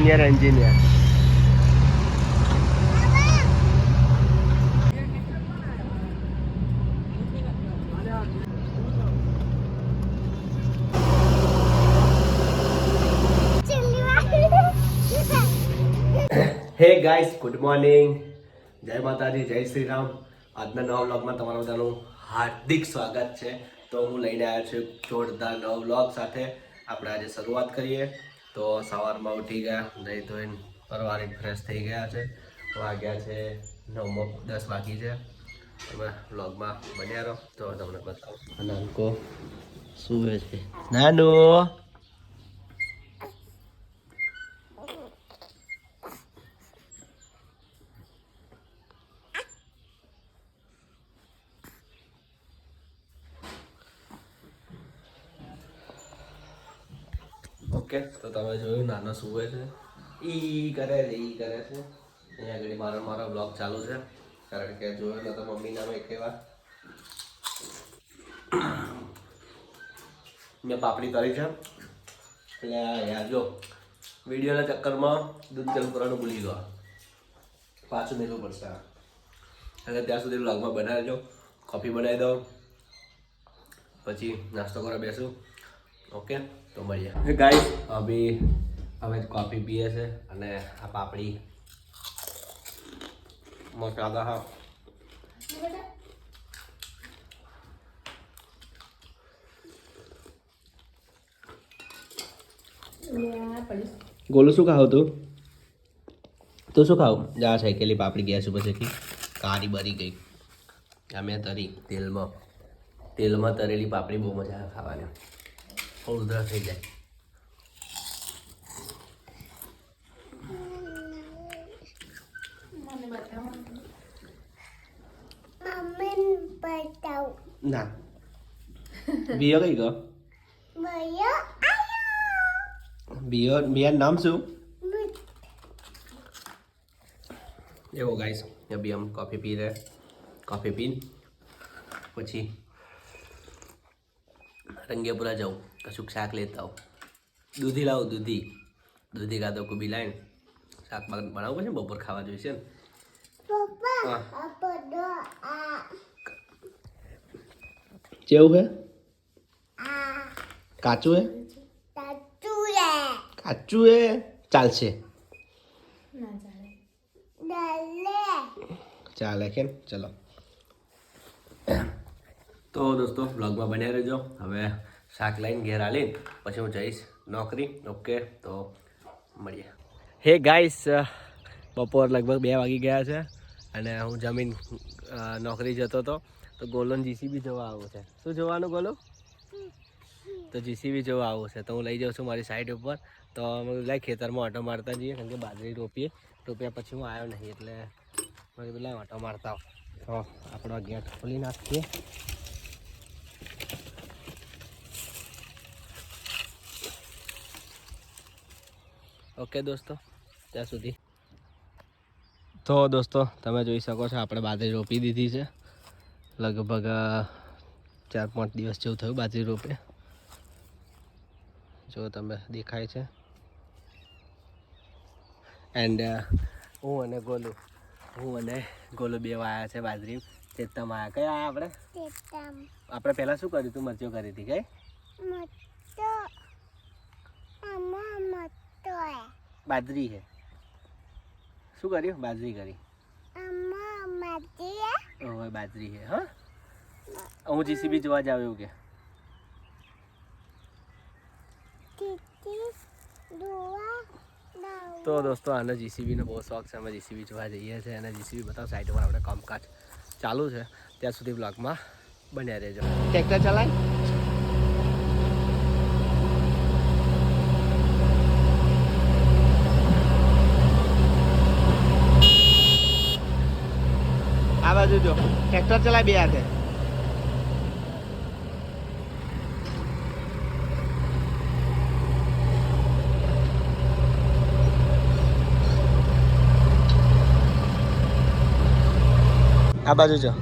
Junior engineer hey guys good morning જય માતાજી, જય શ્રી રામ આજના નવા વ્લોગમાં તમારા બધાનું હાર્દિક સ્વાગત છે. તો હું લઈને આવ્યો છું જોરદાર નવ વ્લોગ સાથે. આપણે આજે શરૂઆત કરીએ. તો સવારમાં ઉઠી ગયા નહીં ધોઈને પરવારી ફ્રેશ થઈ ગયા છે. વાગ્યા છે નવમો દસ વાગી છે. તમે બ્લોગમાં બન્યા રહો, તો તમને બતાવું. નાનકો સુવે છે? નાનું. ઓકે, તો તમે જોયું નાનો સુવે છે. ઈ કરે છે, ઈ કરે છે. અહીંયા આગળ મારો મારો બ્લોગ ચાલુ છે. કારણ કે જોયો તો મમ્મીના મેં એક વાર મેં પાપડી કરી છે. એટલે યાર જો, વિડીયોના ચક્કરમાં દૂધ ગરમ કરવાનું ભૂલી ગયો. પાછું મેળવું પડશે એટલે ત્યાં સુધી બ્લોગમાં બનાવજો. કોફી બનાવી દો પછી નાસ્તો કરવા બેસું. ઓકે તો મળીએ. ગાઈસ અભી હવે કોફી પીએ છે અને આ પાપડી મસાલા. હા ગોલું શું ખાવ તું? તું શું ખાવ? જા સાયકેલી પાપડી ગયા છું પછી કારી બરી ગઈ. આ મેં તરી તેલમાં. તેલમાં તરેલી પાપડી બહુ મજા આવે ખાવાની. ઉધરા થઈ જાય ના બિયો કઈ ગયો બિયો બિયાનું નામ શું એવો ગાઈસ અભી हम कॉफ़ी पी रहे कॉफ़ी पीन પછી રંગેપુરા જાઉં કશુંક શાક લેતા આવું. દૂધી લાવું દૂધી. દૂધી કાં તો કોબી લાવીને શાક બાક બનાવવું પડશે ને બપોર ખાવા જોઈશે ને? કેવું હે? કાચું હે? કાચું હે. ચાલશે. ચાલે. કેમ? ચલો. તો દોસ્તો બ્લોગમાં બન્યા રહેજો. હવે શાક લઈને ઘેર આલીને પછી હું જઈશ નોકરી. ઓકે તો મળીએ. હે ગાઈસ બપોર લગભગ બે વાગી ગયા છે અને હું જમીન નોકરી જતો હતો. તો ગોલોન જીસીબી જોવા આવું છે. શું જોવાનું ગોલો? તો જીસીબી જોવા આવું છે. તો હું લઈ જાઉં છું મારી સાઈડ ઉપર. તો અમે લાઈ ખેતરમાં ઓટો મારતા જઈએ કારણ કે બાજરી રોપીએ. રોપ્યા પછી હું આવ્યો નહીં, એટલે મેં કીધું લાઈ ઓટો મારતા તો આપણો ગેટ ખોલી નાખીએ. ઓકે દોસ્તો ત્યાં સુધી. તો દોસ્તો તમે જોઈ શકો છો આપણે બાજરી રોપી દીધી છે. લગભગ ચાર પાંચ દિવસ જેવું થયું બાજરી રોપે. જો તમે દેખાય છે. એન્ડ હું અને ગોલુ હું અને ગોલુ બે વાયા છે બાજરી. ચેતમ આયા કયા આયા આપણે? આપણે પહેલાં શું કર્યું તું? મરચીઓ કરી હતી કઈ? બાજરી છે. શું કર્યું? બાજરી કરી. ઓય બાજરી છે હા. હું. જીસીબી જોવા જાવ એવું કે. તો દોસ્તો આને જીસીબીનો બહુ શોખ છે. અમે જીસીબી જોવા જઈએ છીએ. અને જીસીબી બતાવ સાઈડ પર આપણે કામકાજ ચાલુ છે. ત્યાં સુધી બ્લોગમાં બન્યા રહેજો. ટ્રેક્ટર ચલાય આ બાજુ જો ટ્રેક્ટર ચલાય બે હાથે. આ બાજુ જો.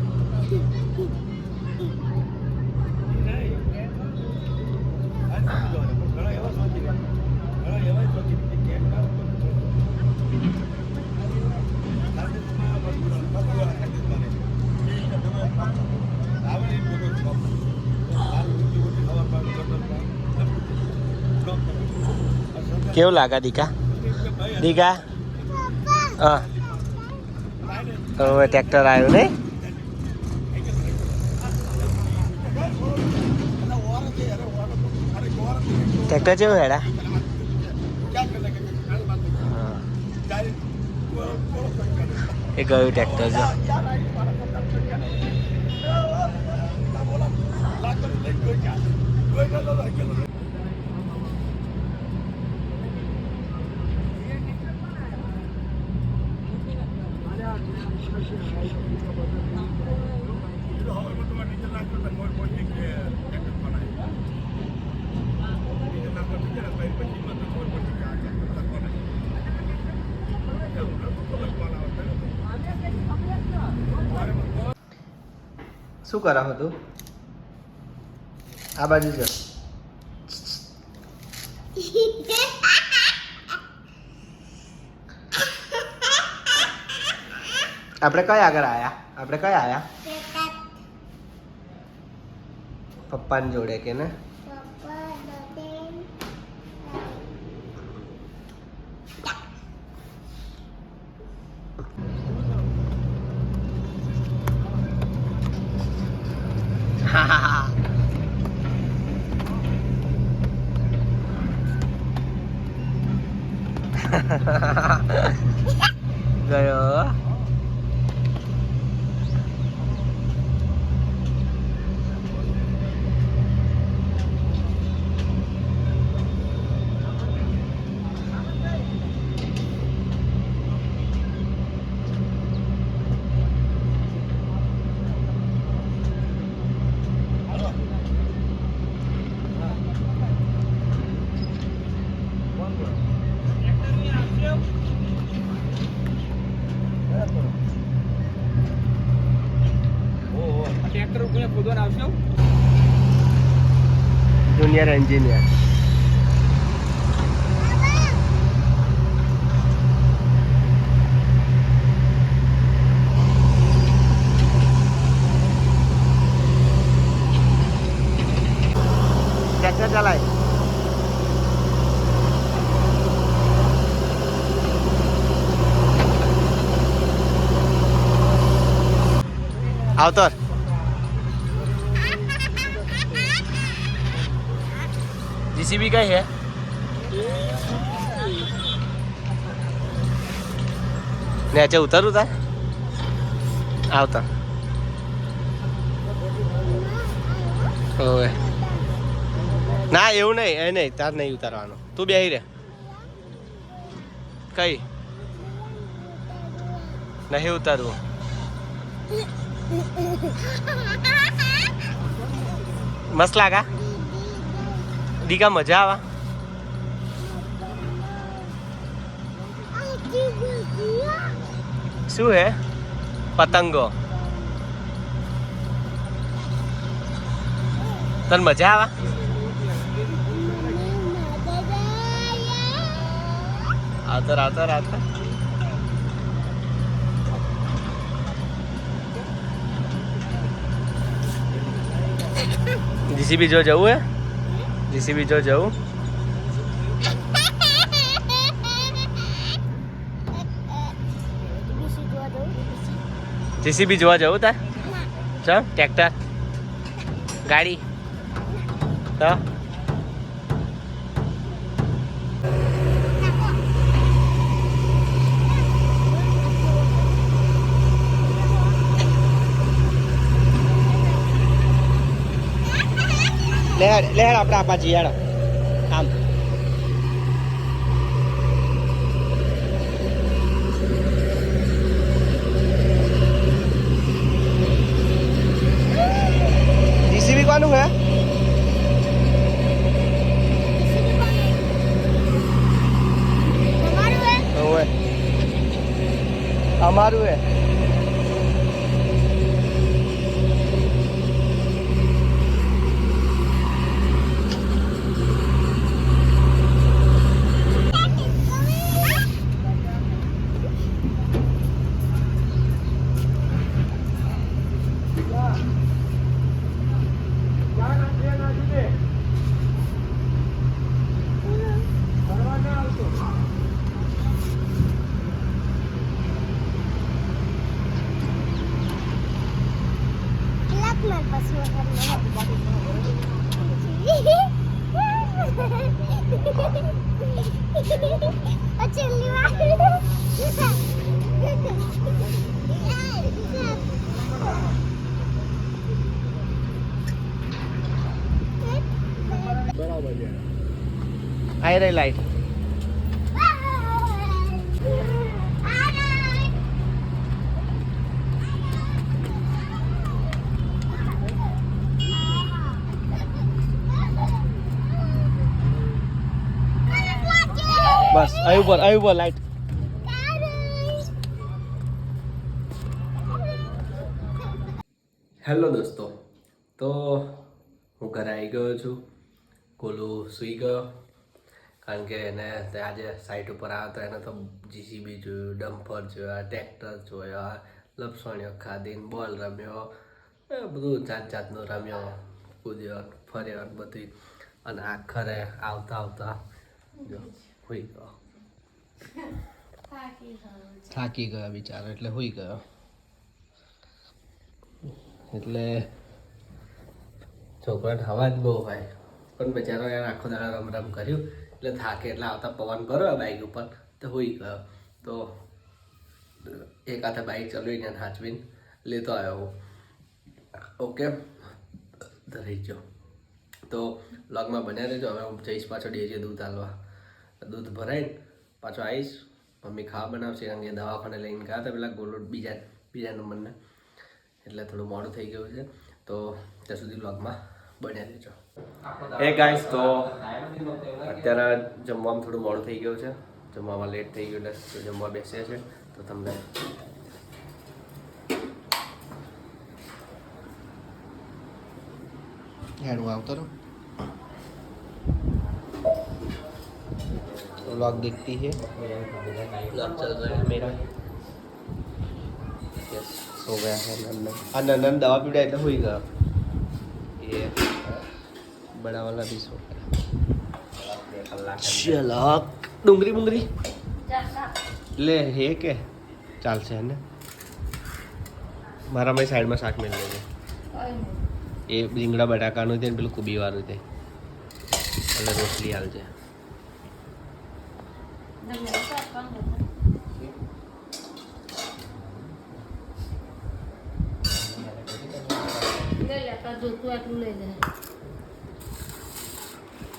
કેવું લાગે દીકા દીકા હા હવે ટ્રેક્ટર આવ્યું નહીં ટ્રેક્ટર કેવું હેડા હા. એ ગયું ટ્રેક્ટર છે શું કરાવો હતું? આ બાજુ છે આપણે કઈ આગળ આયા આપણે કઈ આયા પપ્પાની જોડે કે ને ગયો ટ્રેક્ટર ઉપર ખોદવાનું આવશે જુનિયર એન્જિનિયર ટ્રેક્ટર ચલાય આવતર જીસીબી કઈ છે નીચે ઉતરવું તાર આવતા ઓવે ના એવું નહીં એ નહીં તાર નહીં ઉતારવાનું તું બેહી રે કઈ નહીં ઉતારવું મસ્ત લાગા દીકા મજા આવા? શું હે? પતંગો. તને મજા આવા? આતર આતર આતર જીસીબી જો જવું હે? જીસીબી જો જવું. જીસીબી જોવા જવું તાર? ચલ ટ્રેક્ટર. ગાડી. તો લેડ લેડ આપણે આપા જઈએ હેડો આમ જીસીબી કોનું હે? અમારું હે. આઈ રહી લાઈટ બસ આવ્યું પર આવ્યું પર લાઈટ હેલો દોસ્તો. તો હું ઘરે આવી ગયો છું. કોલું સૂઈ ગયો. કારણ કે એને તે આજે સાઈટ ઉપર આવ્યો તો એને તો જીસીબી જોયું ડમ્પર જોયા ટ્રેક્ટર જોયા લપસણીઓ ખાધીને બોલ રમ્યો. એ બધું જાત જાતનું રમ્યો કૂદ્યો ફર્યો બધી અને આખરે આવતા આવતા જો હોઈ ગયો. થાકી ગયો. બિચારો એટલે હોઈ ગયો. એટલે છોકરાને હવા જ બહુ હોય. પણ બિચારો એને આખો દાડા રમ કર્યું. એટલે થાકે એટલે આવતા પવન ભર્યો બાઈક ઉપર. તો હોઈ ગયો. તો એક હાથે બાઈક ચલાવીને હાચવીને લેતો આવ્યો. ઓકે? રહી ગયો. તો લગમાં બન્યા રહેજો. હવે હું જઈશ પાછો ડેરીએ દૂધ આલવા. દૂધ ભરાઈને પાછો આવીશ. મમ્મી ખાવા બનાવશે. કારણ કે દવાખાને લઈને ગયા હતા પેલા ગોળ બીજા બીજા નંબરના. એટલે થોડું મોડું થઈ ગયું છે. તો ત્યાં સુધી બ્લોગમાં બન્યા રહેજો એ ગાઈસ તો અત્યારે જમવામાં થોડું મોડું થઈ ગયું છે જમવામાં લેટ થઈ ગયું એટલે જમવા બેસે છે તો તમને હેડું આવતો રહો व्लॉग देखती है व्लॉग चल रहा है मेरा यस सो गया है नंदन आ नंदन दवा पीड़ा એટલે હોઈ ગયો ये बड़ा वाला भी सो गया ચલો ડુંગળી બુંગળી લે હે કે ચાલશે હે ને મારા મારી સાઈડમાં શાક મેળ લેજે એ રીંગણા બટાકાનું છે ને પેલું કુબી વાળું છે એટલે રોટલી હાલજે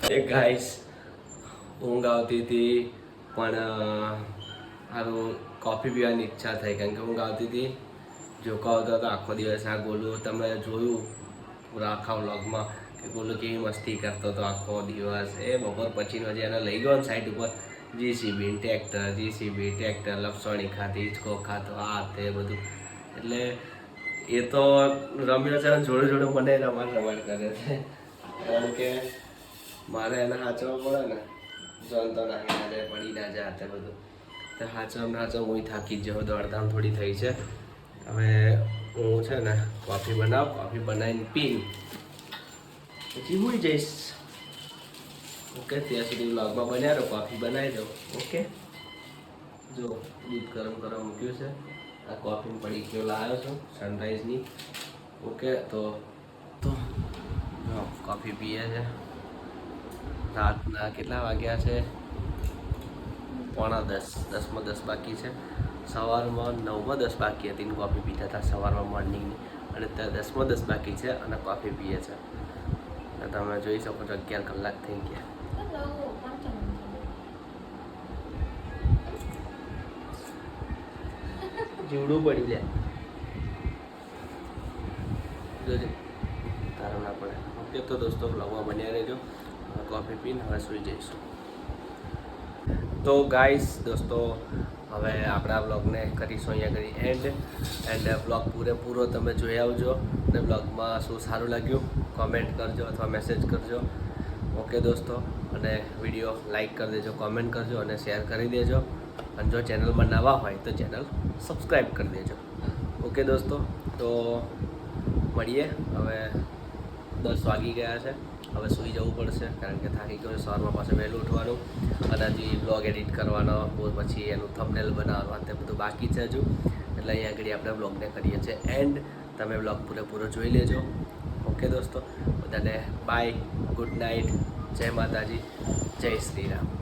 એ ગાઈસ ઊંઘ આવતી હતી, પણ હારું કોફી પીવાની ઈચ્છા થઈ કારણ કે ઊંઘ આવતી હતી. જોકો હતો, આખો દિવસ આ ગોલુ તમે જોયું, પૂરા આખા વ્લોગમાં, કે ગોલુ કેવી મસ્તી કરતો હતો આખો દિવસ. એ બપોર પછીનો જે એને લઈ ગયો સાઈડ ઉપર જીસીબી ટ્રેક્ટર જીસીબી ટ્રેક્ટર લપસણી ખાતી હિંચકો ખાતો આ તે બધું. એટલે એ તો રમ્યો છે જોડે જોડે મને રમાડ રમાડ કરે છે. કારણ કે મારે એને સાચવવા પડે ને જલતો નાખી ના જાય પડી ના જાય તે બધું. તો હાચમ સાચવ હું થાકી જ જાઉં દોડધામ થોડી થઈ છે. હવે હું છે ને કોફી બનાવ, કોફી બનાવીને પીને. પછી હું જઈશ. ઓકે, ત્યાં સુધી વ્લોગમાં બન્યા રહો, કોફી બનાવી દો ઓકે? જો, દૂધ ગરમ કરવા મૂક્યું છે. આ કોફી પડી ગયો, લાવ્યો છું સનરાઈઝની ઓકે તો તો કોફી પીએ છે. રાતના કેટલા વાગ્યા છે? પોણા દસ, દસમાં દસ બાકી છે. સવારમાં નવમાં દસ બાકી હતી કોફી પીતા હતા, સવારમાં મોર્નિંગની અને ત્યાં દસમાં દસ બાકી છે અને કોફી પીએ છે. તમે જોઈ શકો છો અગિયાર કલાક થઈ ગયા. જીવડું પડી જાય. જોજે. તારો ના પડે. ઓકે, તો દોસ્તો, બ્લોગમાં બન્યા રહેજો. કોફી પીને હવે સુઈ જઈશું. તો ગાઈસ દોસ્તો, હવે આપણા બ્લોગને કરીશું અહીંયા કરી એન્ડ એન્ડ બ્લોગ પૂરેપૂરો તમે જોઈ આવજો. અને બ્લોગમાં શું સારું લાગ્યું કોમેન્ટ કરજો અથવા મેસેજ કરજો. ઓકે, દોસ્તો. અને વીડિયો લાઈક કરી દેજો કોમેન્ટ કરજો અને શેર કરી દેજો. અને જો ચેનલમાં નવા હોય તો ચેનલ સબસ્ક્રાઈબ કરી દેજો. ઓકે દોસ્તો, તો મળીએ. હવે દસ વાગી ગયા છે. હવે સૂઈ જવું પડશે, કારણ કે થાકી ગયો સવારમાં પાસે વહેલું ઉઠવાનું, અને હજી બ્લોગ એડિટ કરવાનો પછી એનું થંબનેલ બનાવવાનું તે બધું બાકી છે હજુ. એટલે અહીંયા આગળ આપણે બ્લોગને કરીએ છીએ એન્ડ તમે બ્લોગ પૂરેપૂરો જોઈ લેજો. ઓકે દોસ્તો, બધાને બાય ગુડ નાઇટ જય માતાજી. જય શ્રી રામ.